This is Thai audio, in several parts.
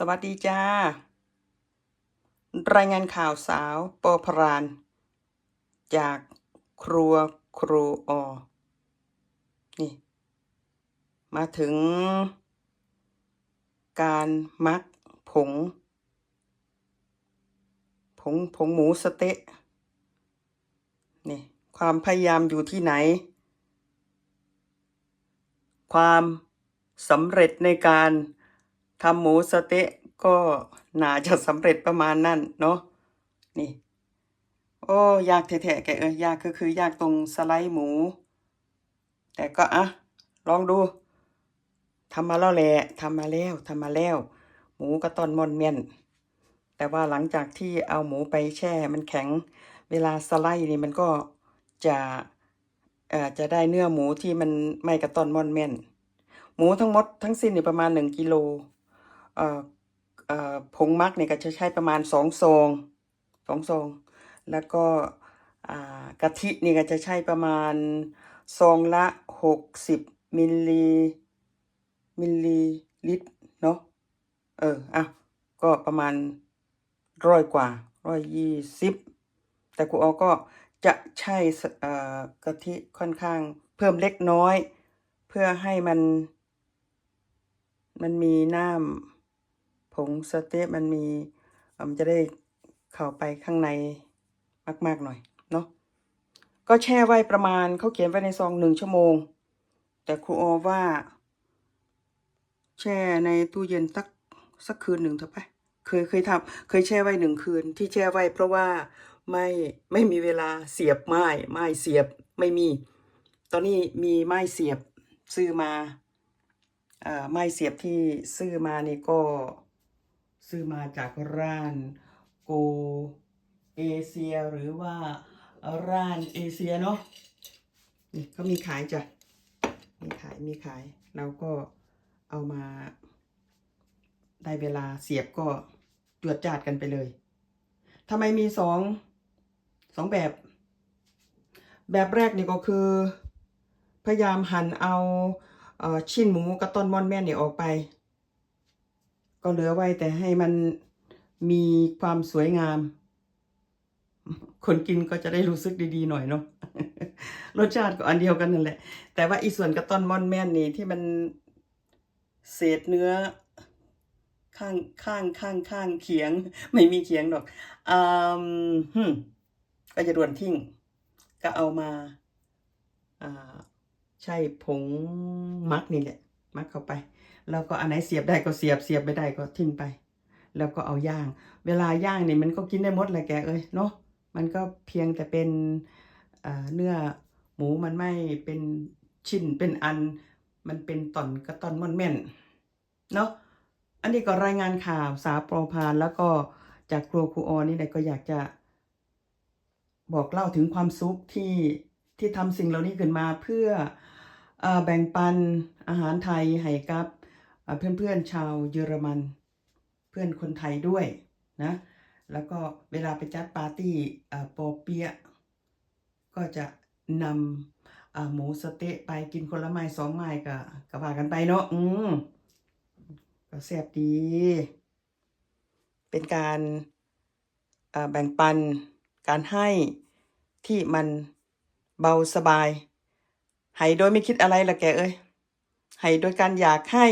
สวัสดีจ้า รายงานข่าวสาวปอพราน จากครัวครูออนี่ มาถึง การมักผง ผงผงหมูสเต๊ะนี่ความพยายามอยู่ที่ไหน ความสำเร็จในการ ทำหมูสเต๊ะก็น่าจะสำเร็จประมาณนั้นเนาะนี่ โอ้ยากแท้ๆแกเอ้ยยากก็คือยากตรงสไลด์หมู แต่ก็อะลองดูทำมาแล้วแหละทำมาแล้วทำมาแล้ว หมูก็ต้อนมอนเมียน แต่ว่าหลังจากที่เอาหมูไปแช่ มันแข็ง เวลาสไลด์นี่มันก็จะเอ่อจะได้เนื้อหมูที่มันไม่กระต้อนมอนเมียน หมูทั้งหมดทั้งสิ้นนี่ประมาณหนึ่งกิโล ผงมักเนี่ยก็จะใช้ประมาณสองซองสองซอง แล้วก็กะทินี่ก็จะใช้ประมาณซองละหกสิบมิลลิมิลลิลิตรเนาะเอออะก็ประมาณร้อยกว่าร้อยยี่สิบแต่ครูออก็จะใช้กะทิค่อนข้างเพิ่มเล็กน้อย เพื่อให้มัน มันมีน้ำ งสเต๊ะมันมีมันจะได้เข้าไปข้างในมาก ๆ หน่อยเนาะก็แช่ไว้ประมาณเขาเขียนไว้ในซองหนึ่งชั่วโมง แต่ครูออว่า แช่ในตู้เย็นสักสักคืนหนึ่งเถอะไปเคยเคยทำเคยแช่ไว้หนึ่งคืนที่แช่ไว้เพราะว่าไม่ไม่มีเวลาเสียบไม้ไม้เสียบไม่มี ตอนนี้มีไม้เสียบซื้อมาอ่อไม้เสียบที่ซื้อมานี่ก็ ซื้อมาจากร้านโกเอเชียหรือว่าร้านเอเชียเนาะนี่เขามีขายจ้ะมีขายมีขายเราก็เอามา ได้เวลาเสียบก็จวดจาดกันไปเลยทำไมมีสองสองแบบ แบบแรกนี่ก็คือ พยายามหั่นเอาชิ้นหมูกระต้นม่อนแม่นเนี่ยออกไป ก็เหลือไว้แต่ให้มันมีความสวยงาม คนกินก็จะได้รู้สึกดีๆหน่อยเนาะรสชาติก็อันเดียวกันนั่นแหละ แต่ว่าอีส่วนกระต้อนม่อนแม่นนี่ที่มันเศษเนื้อข้างข้างข้างข้างเขียง ไม่มีเขียงดอกอืมฮึมก็จะด่วนทิ้ง ก็เอามา อ่า ใช่ผงมักนี่แหละ มักเข้าไป แล้วก็อันไหนเสียบได้ก็เสียบเสียบไม่ได้ก็ทิ้งไป แล้วก็เอาย่าง เวลาย่างนี่มันก็กินได้หมดแหละแกเอ้ยเนาะมันก็เพียงแต่เป็นเนื้อหมูมันไม่เป็นชิ้นเป็นอัน มันเป็นตอนกระตอนม่อนแม่นเนาะอันนี้ก็รายงานข่าวสาโปรพานแล้วก็จากครัวครูออนี่แหละก็อยากจะ บอกเล่าถึงความสุขที่ที่ทำสิ่งเหล่านี้ขึ้นมาเพื่อ แบ่งปันอาหารไทยให้กับเพื่อนๆชาวเยอรมัน เพื่อนคนไทยด้วยนะแล้วก็เวลาไปจัดปาร์ตี้ปอเปี๊ยะก็จะนำหมูสเต๊ะไปกินคนละไม้สองไม้ก็ก็ว่ากันไปเนาะอืมก็แซ่บดี เป็นการแบ่งปันการให้ที่มันเบาสบาย ให้โดยไม่คิดอะไรละแกเอ้ยให้โดยการอยากให้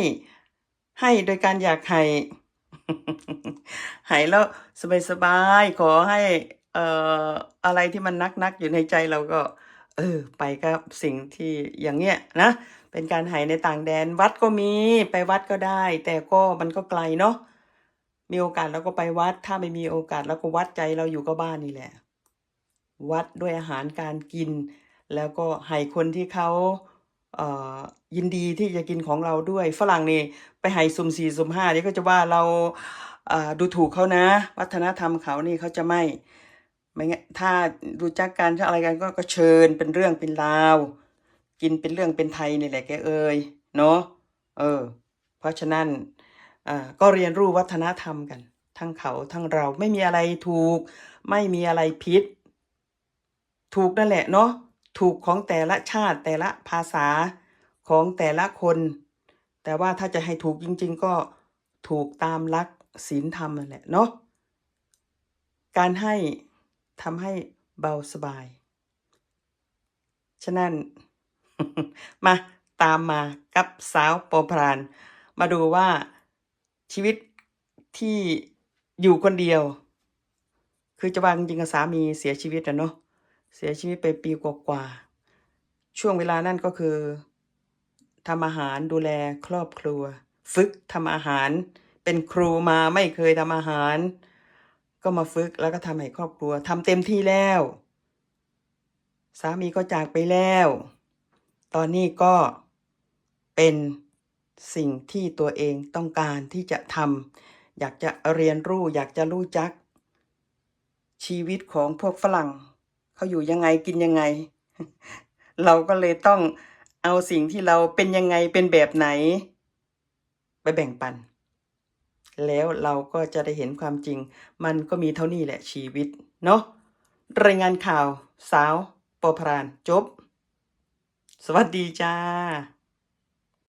ให้โดยการอยากให้ให้แล้วสบายๆขอให้ เอ่ออะไรที่มันนักๆอยู่ในใจเราก็ เออ ไปกับสิ่งที่อย่างเงี้ยนะ เป็นการให้ในต่างแดนวัดก็มีไปวัดก็ได้ แต่ก็มันก็ไกลเนาะมีโอกาสเราก็ไปวัด ถ้าไม่มีโอกาสเราก็วัดใจเราอยู่กับบ้านนี่แหละ วัดด้วยอาหารการกิน แล้วก็ให้คนที่เขาเอ่อยินดีที่จะกินของเราด้วย ฝรั่งนี่ไปให้สุ่มสี่สุ่มห้านี่ก็จะว่าเราเอ่อดูถูกเขานะ วัฒนธรรมเขานี่เขาจะไม่ไม่งั้นถ้ารู้จักกันถ้าอะไรกันก็ก็เชิญเป็นเรื่องเป็นราว กินเป็นเรื่องเป็นไทยนี่แหละแกเอ่ยเนาะเออ เพราะฉะนั้นอ่าก็เรียนรู้วัฒนธรรมกัน ทั้งเขาทั้งเราไม่มีอะไรถูก ไม่มีอะไรผิด ถูกนั่นแหละเนาะ ถูกของแต่ละชาติแต่ละภาษาของแต่ละคน แต่ว่าถ้าจะให้ถูกจริง ๆ ก็ถูกตามหลักศีลธรรมนั่นแหละเนาะการให้ทำให้เบาสบาย ฉะนั้น มาตามมากับสาวโปรพราน มาดูว่าชีวิตที่อยู่คนเดียว คือจะวางจริงกับสามีเสียชีวิตอะเนาะ เสียชีวิตไปปีกว่าๆช่วงเวลานั่นก็คือทำอาหารดูแลครอบครัว ฝึกทำอาหาร เป็นครูมาไม่เคยทำอาหาร ก็มาฝึกแล้วก็ทำให้ครอบครัวทำเต็มที่แล้ว สามีก็จากไปแล้ว ตอนนี้ก็เป็นสิ่งที่ตัวเองต้องการที่จะทำอยากจะเรียนรู้ อยากจะรู้จักชีวิตของพวกฝรั่ง เขาอยู่ยังไงกินยังไง เราก็เลยต้องเอาสิ่งที่เราเป็นยังไงเป็นแบบไหน ไปแบ่งปัน แล้วเราก็จะได้เห็นความจริง มันก็มีเท่านี้แหละชีวิต เนาะรายงานข่าว สาวปอพรานจบ สวัสดีจ้า